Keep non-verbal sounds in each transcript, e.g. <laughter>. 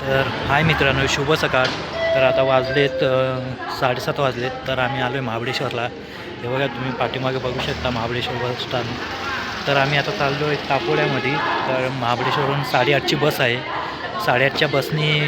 तर हाय मित्रांनो शुभ सकाळ. तर आता वाजलेत साडेसात वाजलेत. तर आम्ही आलो आहे महाबळेश्वरला. हे बघा तुम्ही पाठीमागे बघू शकता महाबळेश्वर बस स्टँड. तर आम्ही आता चाललो आहे तापोड्यामध्ये. तर महाबळेश्वरहून साडेआठची बस आहे. साडेआठच्या बसनी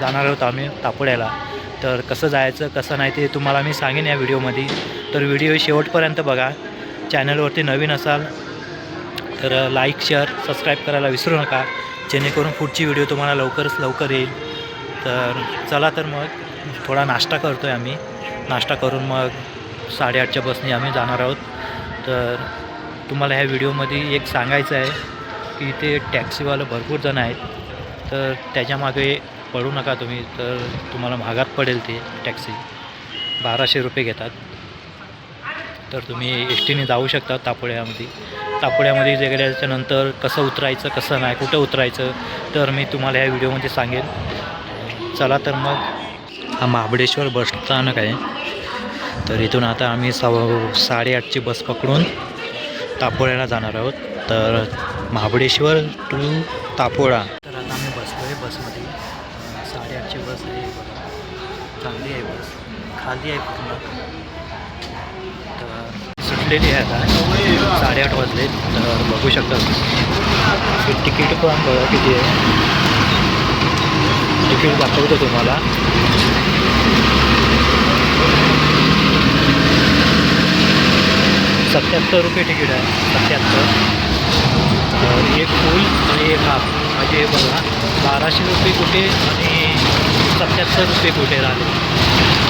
जाणार आहोत आम्ही तापोड्याला. तर कसं जायचं कसं नाही ते तुम्हाला मी सांगेन या व्हिडिओमध्ये. तर व्हिडिओ शेवटपर्यंत बघा. चॅनलवरती नवीन असाल तर लाईक शेअर सबस्क्राईब करायला विसरू नका. जेणेकरून पुढची व्हिडिओ तुम्हाला लवकरच लवकर येईल. तर चला तर मग थोडा नाश्ता करतो आहे आम्ही. नाश्ता करून मग साडेआठच्या बसने आम्ही जाणार आहोत. तर तुम्हाला ह्या व्हिडिओमध्ये एक सांगायचं आहे की इथे टॅक्सीवालं भरपूर जण आहेत. तर त्याच्यामागे पडू नका तुम्ही. तर तुम्हाला महागात पडेल ते टॅक्सी. बाराशे रुपये घेतात. तर तुम्ही एस टीने जाऊ शकता तापोळ्यामध्ये. तापोळ्यामध्ये जे गेल्याच्यानंतर कसं उतरायचं कसं नाही कुठं उतरायचं तर मी तुम्हाला ह्या व्हिडिओमध्ये सांगेन. चला तर मग हा महाबळेश्वर बस स्थानक आहे. तर इथून आता आम्ही सव साडेआठची बस पकडून तापोळ्याला जाणार आहोत. तर महाबळेश्वर टू तापोळा. तर आता आम्ही बसलो आहे बसमध्ये. साडेआठची बस आहे. चांगली आहे बस. खाली आहे पूर्ण. तर आहे आता. साडेआठ वाजले तर बघू शकता. तुम्ही. तिकीट पण बघा किती आहे. तिकीट दाखवतो तुम्हाला. सत्याहत्तर रुपये तिकीट आहे. सत्याहत्तर. एक फुल आणि एक हाफ म्हणजे बघा बाराशे रुपये कुठे आणि सत्याहत्तर रुपये कुठे राहिले.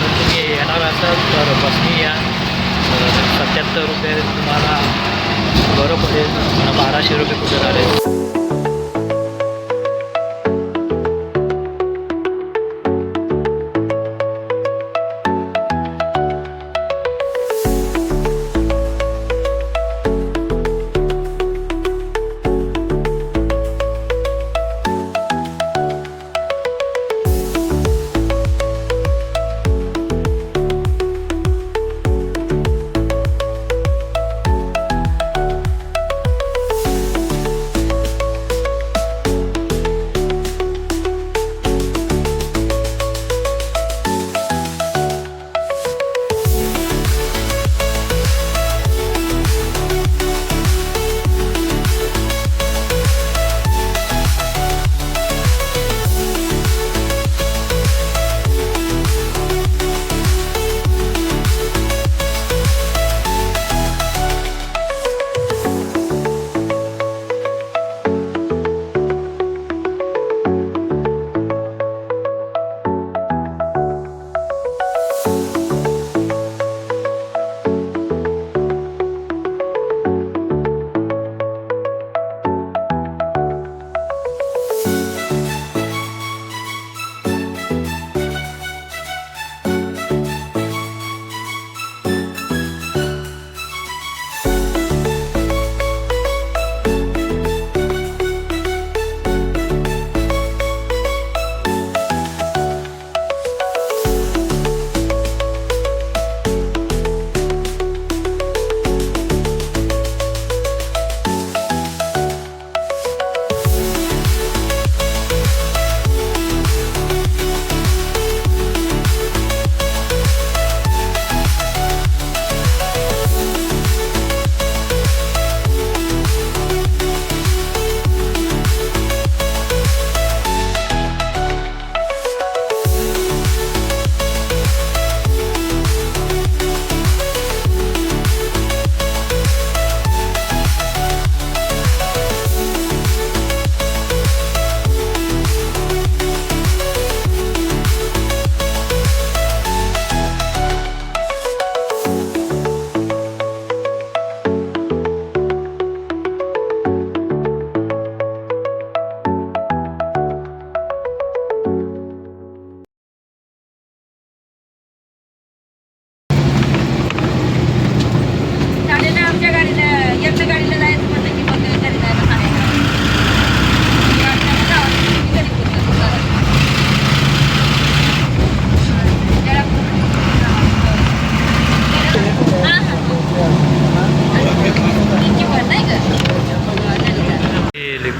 तर तुम्ही येणार असाल तर बसनी या. सत्याहत्तर रुपये तुम्हाला बरं पडेल. बाराशे रुपये कुठे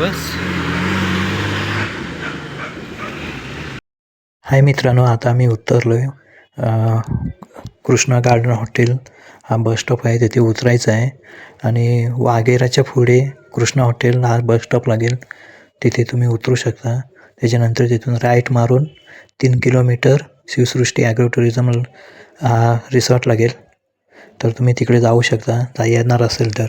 बस हाय मित्रांनो आता मी उतरलो आहे कृष्णा गार्डन हॉटेल. हा बस स्टॉप आहे तिथे उतरायचं आहे. आणि वाघेराच्या पुढे कृष्णा हॉटेल हा बस स्टॉप लागेल. तिथे तुम्ही उतरू शकता. त्याच्यानंतर तिथून राईट मारून तीन kilometre Shivsrushti agro tourism resort लागेल. तर तुम्ही तिकडे जाऊ शकता. जा येणार असेल तर.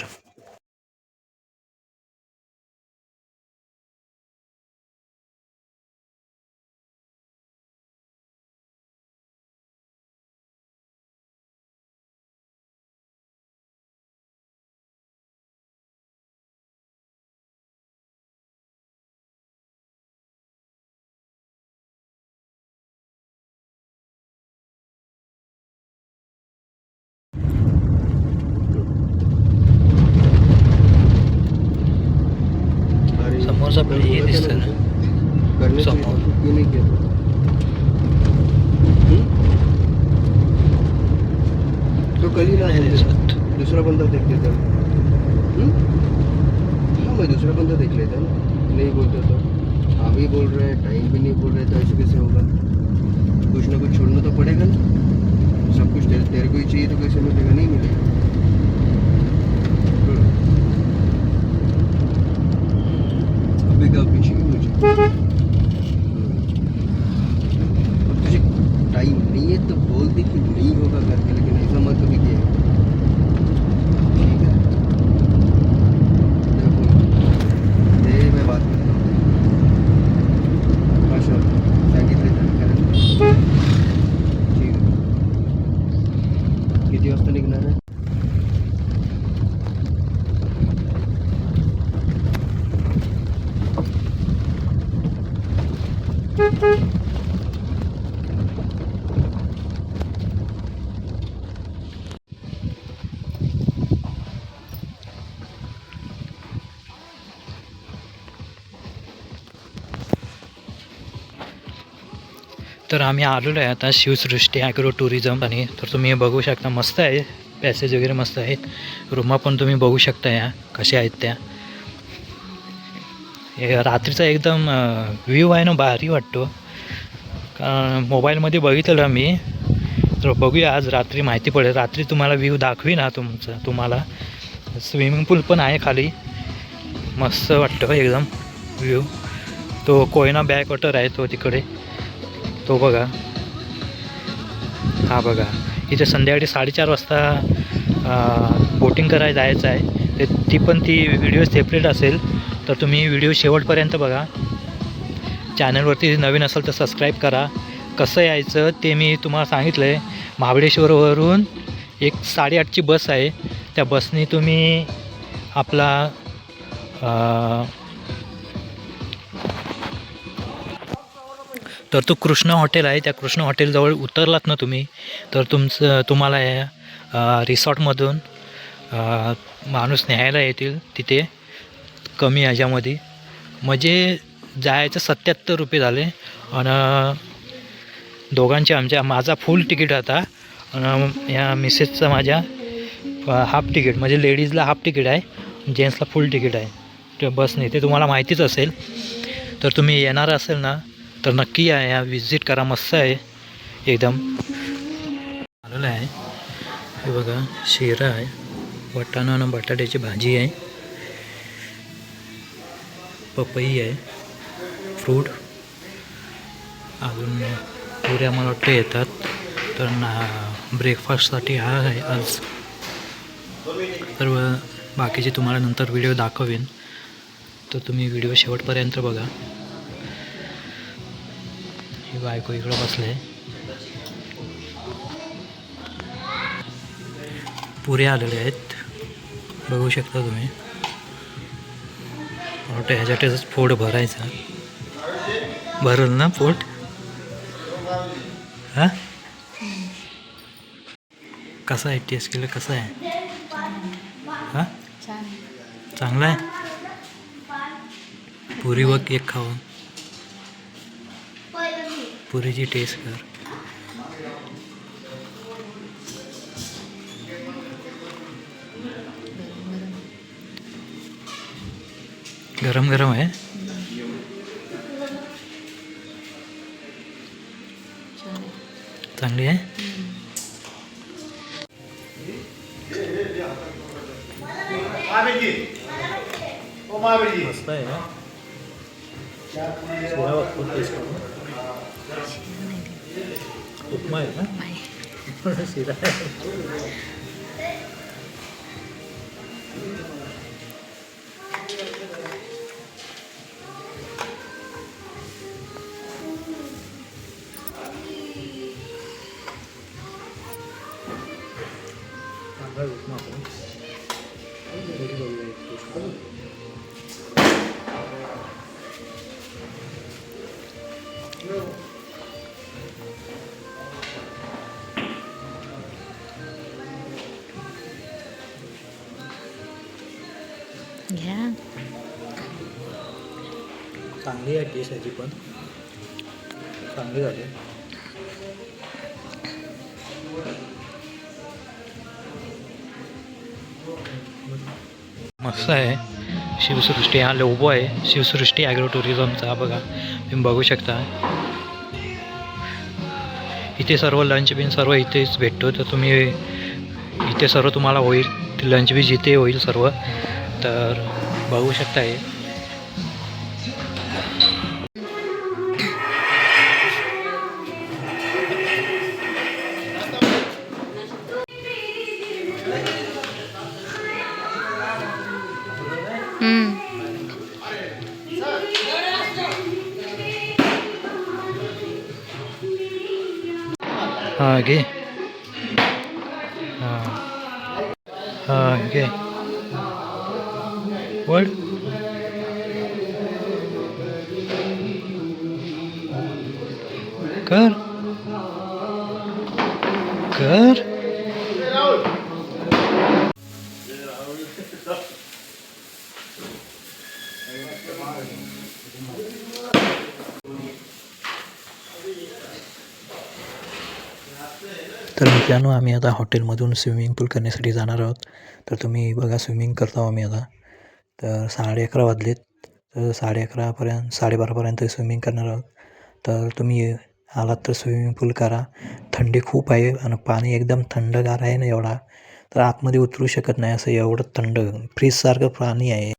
आपल्याला हे दिसतं समोर. तो कल ही ना नाही दिसत दूसरा बंदा देख लेता हम्म? हाँ मैं दूसरा बंदा देख लेता ना नहीं बोलते तो। अभी बोल रहे हैं टाइम भी नहीं बोल रहे तो ऐसे कैसे होगा? कुछ ना कुछ छोड़ना तो पड़ेगा ना। सब कुछ तेरे, तेरे को ही चाहिए तो कैसे मिलेगा नहीं मिलेगा। तर आम्ही आलेलो आहे आता शिवसृष्टी ॲग्रो टुरिझम आणि तर तुम्ही बघू शकता मस्त आहे. पॅसेज वगैरे मस्त आहेत. रूमा पण तुम्ही बघू शकता या कशा आहेत त्या. हे रात्रीचा एकदम व्ह्यू आहे ना भारी वाटतो. कारण मोबाईलमध्ये बघितलं मी तर बघूया आज रात्री माहिती पडेल. रात्री तुम्हाला व्ह्यू दाखवी ना तुमचं तुम्हाला. स्विमिंग पूल पण आहे खाली. मस्त वाटतं एकदम व्ह्यू. तो कोयना बॅकवॉटर आहे तो तिकडे. तो बघा. हा बघा. इथे संध्याकाळी साडेचार वाजता बोटिंग करायला जायचं आहे. ते ती पण ती व्हिडिओ सेपरेट असेल. तर तुम्ही व्हिडिओ शेवटपर्यंत बघा. चॅनलवरती नवीन असेल तर सबस्क्राईब करा. कसं यायचं ते मी तुम्हाला सांगितलं आहे महाबळेश्वरवरून एक साडेआठची बस आहे. त्या बसने तुम्ही आपला तर तो कृष्ण हॉटेल आहे. त्या कृष्ण हॉटेलजवळ उतरलात ना तुम्ही तर तुमचं तुम्हाला या रिसॉर्टमधून माणूस न्यायला येतील तिथे. कमी ह्याच्यामध्ये. म्हणजे जायचं सत्याहत्तर रुपये झाले. आणि दोघांचे आमच्या माझा फुल तिकीट होता आणि या मिसेसचा माझ्या हाफ तिकीट म्हणजे लेडीजला हाफ तिकीट आहे जेंट्सला फुल तिकीट आहे. ते बसने ते तुम्हाला माहितीच असेल. तर तुम्ही येणार असेल ना तर नक्की या या व्हिजिट करा. मस्त आहे. एकदम. आलेलं आहे. हे बघा शिरा आहे. वटाणा आणि बटाट्याची भाजी आहे. पपई आहे फ्रूट. अजून पुऱ्या मला वाटतं येतात तर ना ब्रेकफास्टसाठी हा आहे आज. तर बाकीचे तुम्हाला नंतर व्हिडिओ दाखवेन. तर तुम्ही व्हिडिओ शेवटपर्यंत बघा. ही बायको इकडं बसले पुरे आलेले आहेत. बघू शकता तुम्ही. मला वाटतं ह्याच्यातच पोट भरायचा. भरल ना पोट? हां? कसा आहे? टेस्ट केलं? कसं आहे? हां? चांगला आहे? पुरी व केक खाऊन. पुरीची टेस्ट कर. गरम गरम आहे. चांगली आहे. मस्त आहे. उपमा आहे ना? <laughs> शिरा घ्या चांगली आहे डिश ह्याची पण चांगली झाली कसं आहे. शिवसृष्टी हा लोबो आहे. शिवसृष्टी ॲग्रो टुरिझमचा बघा. तुम्ही बघू शकता. इथे सर्व लंच बिन सर्व इथेच भेटतो. तर तुम्ही इथे सर्व तुम्हाला होईल. लंच बी जिथे होईल सर्व. तर बघू शकता हे. हां घे हां हां घे वड कर कर तर मित्रांनो आम्ही आता हॉटेलमधून स्विमिंग पूल करण्यासाठी जाणार आहोत. तर तुम्ही बघा स्विमिंग करतो आम्ही आता. तर साडे अकरा वाजलेत. तर साडे अकरापर्यंत साडेबारापर्यंत स्विमिंग करणार आहोत. तर तुम्ही आलात तर स्विमिंग पूल करा. थंडी खूप आहे आणि पाणी एकदम थंडगार आहे ना एवढा. तर आतमध्ये उतरू शकत नाही असं एवढं थंड फ्रीजसारखं पाणी आहे.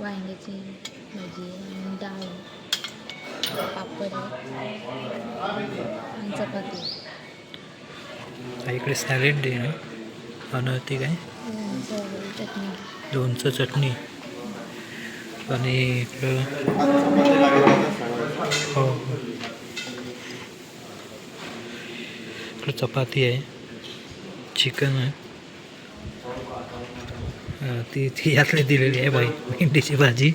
वांग्याची भाजी आणि डाळ पापड आणि चपाती. इकडे सॅलेड डे आहे. बनवते काय? चटणी दोनचं चटणी. आणि इकडं हो. इकडं चपाती आहे. चिकन आहे. ती ती यातली दिलेली आहे बाई भेंडीची भाजी.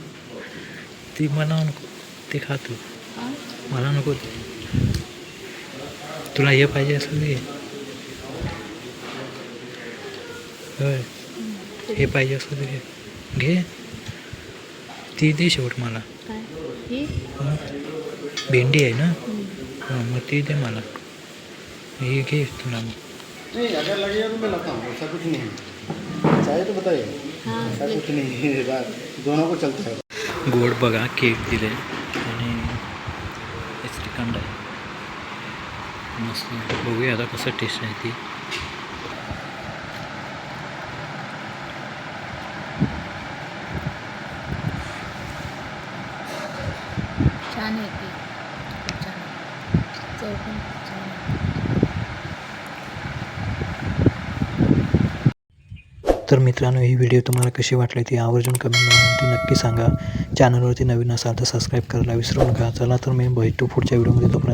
ती मला नको ते खातो मला नको. ते. तुला हे पाहिजे असेल. होय. हे पाहिजे असं ते. घे. ती दे शेवट मला. काय? भेंडी आहे ना. हं, मग ती दे मला. हे घे तुला. मग हूँ कुछ नहीं चाहिए तो बताइए। ऐसा कुछ नहीं है बात। दोनों को चलता है। गोड बघा केक दिले आणि श्रीखंड आहे. मस्त. बघूया आता कसं टेस्ट आहे ती छान आहे ती खूप छान आहे चव पण खूप छान आहे तर मित्रांनो ही व्हिडिओ तुम्हाला कशी वाटली ती आवर्जून कमेंटमध्ये नक्की सांगा. चॅनलवरती नवीन असाल तर सबस्क्राईब करायला विसरू नका. चला तर मी भेटू पुढच्या व्हिडिओमध्ये तोपर्यंत